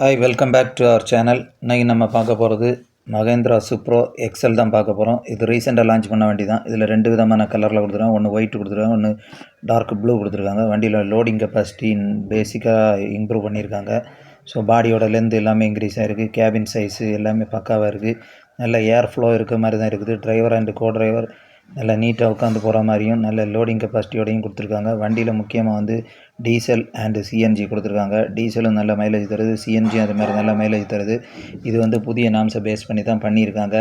Hi welcome back to our channel இன்றைக்கி நம்ம பார்க்க போகிறது மகேந்திரா சுப்ரோ எக்ஸல் தான் பார்க்க போகிறோம் இது ரீசெண்டாக லான்ச் பண்ண வண்டி தான் இதில் ரெண்டு விதமான கலரில் கொடுத்துருக்காங்க. ஒன்று ஒயிட் கொடுத்துருக்காங்க ஒன்று டார்க் ப்ளூ கொடுத்துருக்காங்க. வண்டியில் லோடிங் கெப்பாசிட்டி பேசிக்காக இம்ப்ரூவ் பண்ணியிருக்காங்க. ஸோ பாடியோட லென்த் எல்லாமே இன்க்ரீஸ் ஆகிருக்கு கேபின் சைஸு எல்லாமே பக்காவாக இருக்குது நல்ல ஏர் ஃப்ளோ இருக்க மாதிரி தான் இருக்குது. டிரைவர் அண்ட் கோ டிரைவர் நல்லா நீட்டாக உட்காந்து போகிற மாதிரியும் நல்ல லோடிங் கெப்பாசிட்டியோடையும் கொடுத்துருக்காங்க. வண்டியில் முக்கியமாக வந்து டீசல் அண்டு சிஎன்ஜி கொடுத்துருக்காங்க. டீசலும் நல்ல மைலேஜ் தருது சிஎன்ஜி அது மாதிரி நல்ல மைலேஜ் தருது. இது வந்து புதிய நாம்ஸை பேஸ் பண்ணி தான் பண்ணியிருக்காங்க.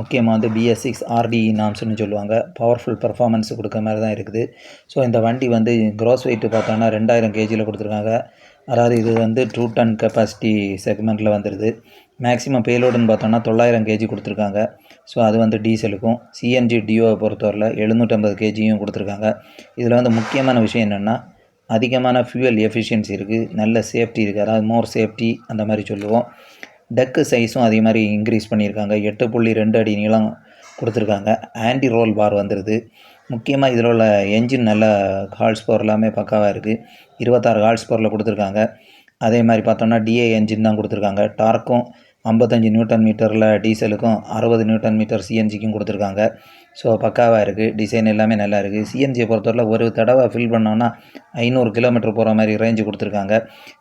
முக்கியமாக வந்து பிஎஸ் சிக்ஸ் ஆர்டிஇ நாம்ஸ்னு சொல்லுவாங்க. பவர்ஃபுல் பர்ஃபார்மன்ஸ் கொடுக்க மாதிரி தான் இருக்குது. ஸோ இந்த வண்டி வந்து க்ரோஸ் வெயிட் பார்த்தோன்னா ரெண்டாயிரம் கேஜியில் கொடுத்துருக்காங்க. அதாவது இது வந்து ட்ரூ டன் கெப்பாசிட்டி செக்மெண்ட்டில் வந்துடுது மேக்ஸிமம் பேலோடுன்னு பார்த்தோன்னா தொள்ளாயிரம் கேஜி கொடுத்துருக்காங்க. ஸோ அது வந்து டீசலுக்கும் சிஎன்ஜி டியோவை பொறுத்தவரையில் எழுநூற்றம்பது கேஜியும் கொடுத்துருக்காங்க. இதில் வந்து முக்கியமான விஷயம் என்னென்னா அதிகமான ஃபியூவல் எஃபிஷியன்சி இருக்குது நல்ல சேஃப்டி இருக்குது அதாவது மோர் சேஃப்டி அந்த மாதிரி சொல்லுவோம். டக்கு சைஸும் அதே மாதிரி இன்க்ரீஸ் பண்ணியிருக்காங்க. எட்டு புள்ளி ரெண்டு அடி நீளம் கொடுத்துருக்காங்க. ஆன்டி ரோல் பார் வந்துடுது முக்கியமாக இதில் உள்ள என்ஜின் நல்ல ஹால்ஸ் பவர் எல்லாமே பக்காவாக இருக்குது இருபத்தாறு ஹால்ஸ் பவரில் கொடுத்துருக்காங்க. அதே மாதிரி பார்த்தோம்னா டிஏ என்ஜின் தான் கொடுத்துருக்காங்க. டார்க்கும் ஐம்பத்தஞ்சு நியூட்டன் மீட்டரில் டீசலுக்கும் அறுபது நியூட்டன் மீட்டர் சிஎன்ஜிக்கும் கொடுத்துருக்காங்க. ஸோ பக்காவாக இருக்குது டிசைன் எல்லாமே நல்லா இருக்குது சிஎன்ஜியை பொறுத்தவரை ஒரு தடவை ஃபில் பண்ணோன்னா ஐநூறு கிலோமீட்டர் போகிற மாதிரி ரேஞ்சு கொடுத்துருக்காங்க.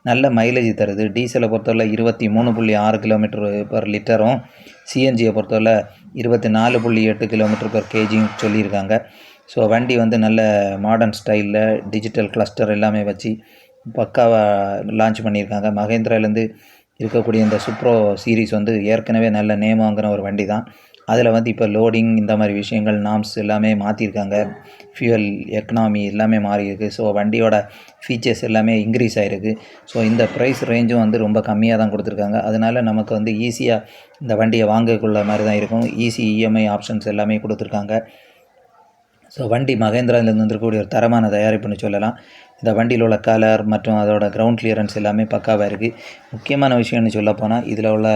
நல்ல மைலேஜ் தருது. டீசலை பொறுத்தவரை இருபத்தி மூணு புள்ளி ஆறு கிலோமீட்டர் பர் லிட்டரும் சிஎன்ஜியை பொறுத்தவரை இருபத்தி நாலு புள்ளி எட்டு கிலோமீட்டர் பர் கேஜியும் சொல்லியிருக்காங்க. ஸோ வண்டி வந்து நல்ல மாடர்ன் ஸ்டைலில் டிஜிட்டல் கிளஸ்டர் எல்லாமே வச்சு பக்காவாக லான்ச் பண்ணியிருக்காங்க. மகேந்திராலேருந்து இருக்கக்கூடிய இந்த சுப்ரோ சீரீஸ் வந்து ஏற்கனவே நல்ல நேம் வாங்கின ஒரு வண்டி தான் அதில் வந்து இப்போ லோடிங் இந்த மாதிரி விஷயங்கள் நாம்ஸ் எல்லாமே மாற்றிருக்காங்க ஃபியூயல் எக்கனாமி எல்லாமே மாறி இருக்குது ஸோ வண்டியோட ஃபீச்சர்ஸ் எல்லாமே இன்க்ரீஸ் ஆகிருக்கு ஸோ இந்த ப்ரைஸ் ரேஞ்சும் வந்து ரொம்ப கம்மியாக தான் கொடுத்துருக்காங்க. அதனால் நமக்கு வந்து ஈஸியாக இந்த வண்டியை வாங்கக்குள்ள மாதிரி தான் இருக்கும் ஈஸி இஎம்ஐ ஆப்ஷன்ஸ் எல்லாமே கொடுத்துருக்காங்க. ஸோ வண்டி மகேந்திராவிலேருந்து வந்துருக்கக்கூடிய ஒரு தரமான தயாரிப்புன்னு சொல்லலாம். இந்த வண்டியில் உள்ள கலர் மற்றும் அதோட கிரவுண்ட் கிளியரன்ஸ் எல்லாமே பக்காவாக இருக்குது முக்கியமான விஷயம்னு சொல்லப்போனால் இதில் உள்ள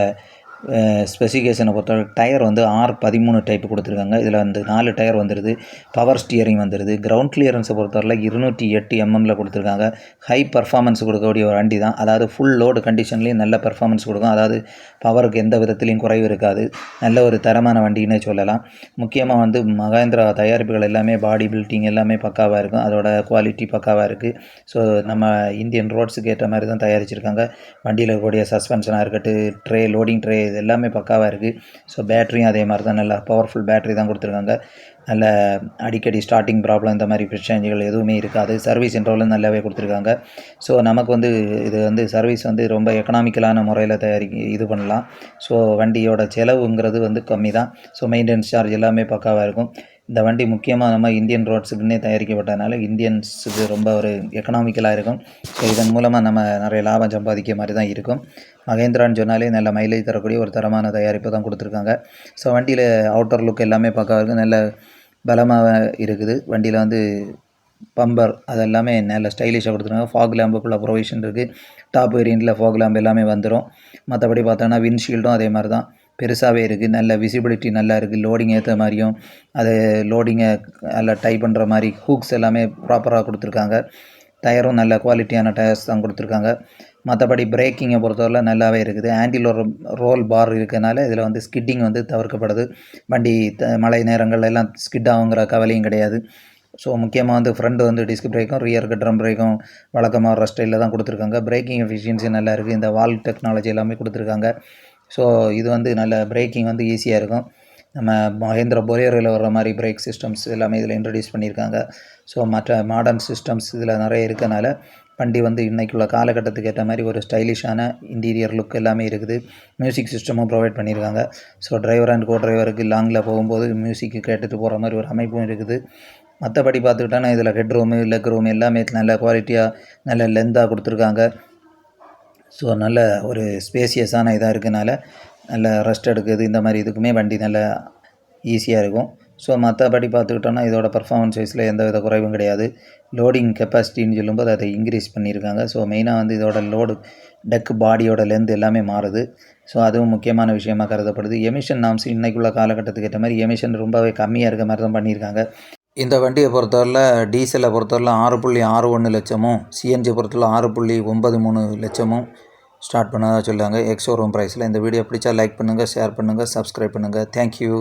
ஸ்பெசிஃபிகேஷனை பொறுத்தவரை டயர் வந்து ஆர் பதிமூணு டைப் கொடுத்துருக்காங்க. இதில் வந்து நாலு டயர் வந்துடுது பவர் ஸ்டியரிங் வந்துடுது கிரவுண்ட் கிளியரன்ஸை பொறுத்தவரையில் இருநூற்றி எட்டு எம்எம்மில் கொடுத்துருக்காங்க. ஹை பர்ஃபார்மன்ஸ் கொடுக்கக்கூடிய ஒரு வண்டி தான். அதாவது ஃபுல் லோடு கண்டிஷன்லேயும் நல்ல பர்ஃபார்மன்ஸ் கொடுக்கும். அதாவது பவருக்கு எந்த விதத்துலையும் குறைவு இருக்காது. நல்ல ஒரு தரமான வண்டின்னே சொல்லலாம். முக்கியமாக வந்து மகேந்திரா தயாரிப்புகள் எல்லாமே பாடி பில்டிங் எல்லாமே பக்காவாக இருக்கும். அதோட குவாலிட்டி பக்காவாக இருக்குது ஸோ நம்ம இந்தியன் ரோட்ஸுக்கு ஏற்ற மாதிரி தான் தயாரிச்சிருக்காங்க. வண்டியில் இருக்கக்கூடிய சஸ்பென்ஷனாக இருக்கட்டும் ட்ரே லோடிங் ட்ரே இது எல்லாமே பக்காவாக இருக்குது ஸோ பேட்டரியும் அதே மாதிரி தான் நல்லா பவர்ஃபுல் பேட்டரி தான் கொடுத்துருக்காங்க. நல்ல அடிக்கடி ஸ்டார்டிங் ப்ராப்ளம் இந்த மாதிரி பிரச்சனைகள் எதுவுமே இருக்காது. சர்வீஸ் இன்டர்வலும் நல்லாவே கொடுத்துருக்காங்க. ஸோ நமக்கு வந்து இது வந்து சர்வீஸ் வந்து ரொம்ப எக்கனாமிக்கலான முறையில் தயாரி இது பண்ணலாம். ஸோ வண்டியோட செலவுங்கிறது வந்து கம்மி தான் ஸோ மெயின்டெனன்ஸ் சார்ஜ் எல்லாமே பக்காவாக இருக்கும். இந்த வண்டி முக்கியமாக நம்ம இந்தியன் ரோட்ஸுக்குன்னே தயாரிக்கப்பட்டதுனால இந்தியன்ஸுக்கு ரொம்ப ஒரு எக்கனாமிக்கலாக இருக்கும். ஸோ இதன் மூலமாக நம்ம நிறைய லாபம் சம்பாதிக்க மாதிரி தான் இருக்கும். மகேந்திரான்னு சொன்னாலே நல்ல மைலேஜ் தரக்கூடிய ஒரு தரமான தயாரிப்பு தான் கொடுத்துருக்காங்க. ஸோ வண்டியில் அவுட்டர் லுக் எல்லாமே பக்காவாக இருக்குது நல்ல பலமாக இருக்குது. வண்டியில் வந்து பம்பர் அது எல்லாமே நல்ல ஸ்டைலிஷாக கொடுத்துருக்காங்க. ஃபாக் லேம்புக்குள்ள ப்ரொவிஷன் இருக்குது டாப் வேரியண்ட்டில் ஃபாக் லேம்ப் எல்லாமே வந்துடும் மற்றபடி பார்த்தோன்னா விண்ட்ஷீல்டும் அதே மாதிரி தான். பெருசாகவே இருக்குது நல்ல விசிபிலிட்டி நல்லா இருக்குது லோடிங் ஏற்ற மாதிரியும் அது லோடிங்கை நல்லா டை பண்ணுற மாதிரி ஹூக்ஸ் எல்லாமே ப்ராப்பராக கொடுத்துருக்காங்க. டயரும் நல்ல குவாலிட்டியான டயர்ஸ் தான் கொடுத்துருக்காங்க. மற்றபடி பிரேக்கிங்கை பொறுத்தவரை நல்லாவே இருக்குது. ஆன்டிலோ ரோல் பார் இருக்கனால இதில் வந்து ஸ்கிட்டிங் வந்து தவிர்க்கப்படுது. வண்டி த மழை நேரங்கள்ல எல்லாம் ஸ்கிட் ஆகுங்கிற கவலையும் கிடையாது. ஸோ முக்கியமாக வந்து ஃப்ரண்ட் வந்து டிஸ்க் பிரேக்கும் ரியருக்கு ட்ரம் பிரேக்கும் வழக்கமாக ஸ்டைலில் தான் கொடுத்துருக்காங்க. பிரேக்கிங் எஃபிஷியன்சி நல்லா இருக்குது இந்த வால் டெக்னாலஜி எல்லாமே கொடுத்துருக்காங்க. ஸோ இது வந்து நல்ல பிரேக்கிங் வந்து ஈஸியாக இருக்கும். நம்ம மஹேந்திர பொரியரில் வர்ற மாதிரி பிரேக் சிஸ்டம்ஸ் எல்லாமே இதில் இன்ட்ரடியூஸ் பண்ணியிருக்காங்க. ஸோ மற்ற மாடர்ன் சிஸ்டம்ஸ் இதில் நிறைய இருக்கனால வண்டி வந்து இன்றைக்குள்ள காலகட்டத்துக்கு ஏற்ற மாதிரி ஒரு ஸ்டைலிஷான இன்டீரியர் லுக் எல்லாமே இருக்குது. மியூசிக் சிஸ்டமும் ப்ரொவைட் பண்ணியிருக்காங்க. ஸோ டிரைவர் அண்ட் கோ டிரைவருக்கு லாங்கில் போகும்போது மியூசிக்கு கேட்டுட்டு போகிற மாதிரி ஒரு அமைப்பும் இருக்குது. மற்றபடி பார்த்துக்கிட்டோன்னா இதில் ஹெட் ரூமு லெக் ரூம் எல்லாமே நல்ல குவாலிட்டியாக நல்ல லென்த்தாக கொடுத்துருக்காங்க. ஸோ நல்ல ஒரு ஸ்பேசியஸான இதாக இருக்கனால நல்ல ரெஸ்ட் எடுக்குது இந்த மாதிரி இதுக்குமே வண்டி நல்ல ஈஸியாக இருக்கும். ஸோ மற்றபடி பார்த்துக்கிட்டோன்னா இதோட பர்ஃபார்மன்ஸ் வைஸில் எந்த வித குறைவும் கிடையாது. லோடிங் கெப்பாசிட்டின்னு சொல்லும்போது அதை இன்க்ரீஸ் பண்ணியிருக்காங்க. ஸோ மெயினாக வந்து இதோட லோடு டெக் பாடியோட லென்த் எல்லாமே மாறுது. ஸோ அதுவும் முக்கியமான விஷயமாக கருதப்படுது. எமிஷன் நாம்ஸ் இன்றைக்குள்ள காலகட்டத்துக்கு ஏற்ற மாதிரி எமிஷன் ரொம்பவே கம்மியாக இருக்க மாதிரி தான் பண்ணியிருக்காங்க. இந்த வண்டியை பொறுத்தவரையில் டீசலை பொறுத்தவரையில் ஆறு புள்ளி ஆறு ஒன்று லட்சமும் சிஎன்ஜி பொறுத்தவரை ஆறு புள்ளி ஒன்பது மூணு லட்சமும் ஸ்டார்ட் பண்ணதாக சொல்லுவாங்க. எக்ஸ் ஷோரூம் ப்ரைஸில் இந்த வீடியோ பிடிச்சா லைக் பண்ணுங்கள் ஷேர் பண்ணுங்கள் சப்ஸ்கிரைப் பண்ணுங்கள் தேங்க்யூ